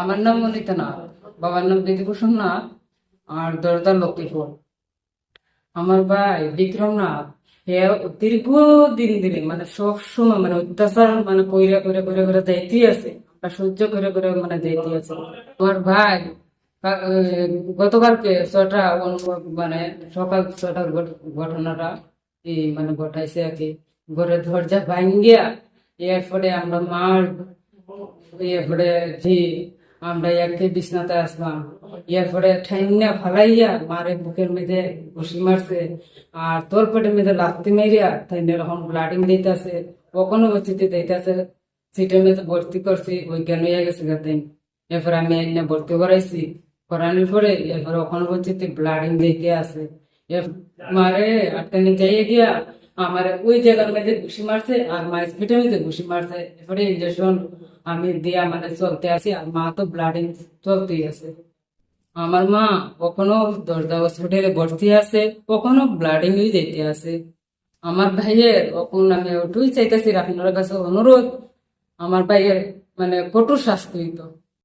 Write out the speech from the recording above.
আমার নাম মনিতা নাথ বাবার নাম বিধিভূষণ নাথ, আর দরদার লক্ষ্মীপুর। আমার ভাই বিক্রম নাথ হে দীর্ঘ দিন ধরে মানে সব সময় মানে অত্যাচার মানে কইরা আছে, আর সহ্য করে করে মানে আছে। আমার ভাই গতকালকে ছটা মানে সকাল ছটার ঘটনাটা মানে ঘটাইছে আর কি। ঘরে দরজা ভাঙ্গিয়া, এরপরে আমরা মার, এরপরে জি আমরা একে বিছনাতে আসলাম। এরপরে ঠাইনা ফালাইয়া মারে বুকের মধ্যে ঘুষি মারছে। আর তোর পেটের মধ্যে লাত্তি মেরিয়া ঠাইনা যখন ব্লাডিং দিতেছে কখনো বচিতে দিতেছে সিটের মধ্যে ভর্তি করছি ওই জ্ঞান হয়ে গেছে গাতেন এরপরে আমি এনে ভর্তি করাইছি। করানোর পরে এরপরে ওখানে বচিতে ব্লাডিং দিতে আছে। মারে আটকানি যাইয়ে গিয়া আমার ওই জায়গার মধ্যে ঘুষি মারছে আর মা স্পিডের মধ্যে ঘুষি মারছে। এরপরে ইঞ্জেকশন আমি দিয়া মানে চলতে আছি আর মা তো ব্লাডিং চলতেই আছে। আমার মা কখনো দরজা হসপিটালে ভর্তি আছে, কখনো ব্লাডিং যেতে আছে। আমার ভাইয়ের কখন আমি ওটুই চাইতেছি, আপনার কাছে অনুরোধ। আমার ভাইয়ের মানে কঠোর শাস্তি হইতো।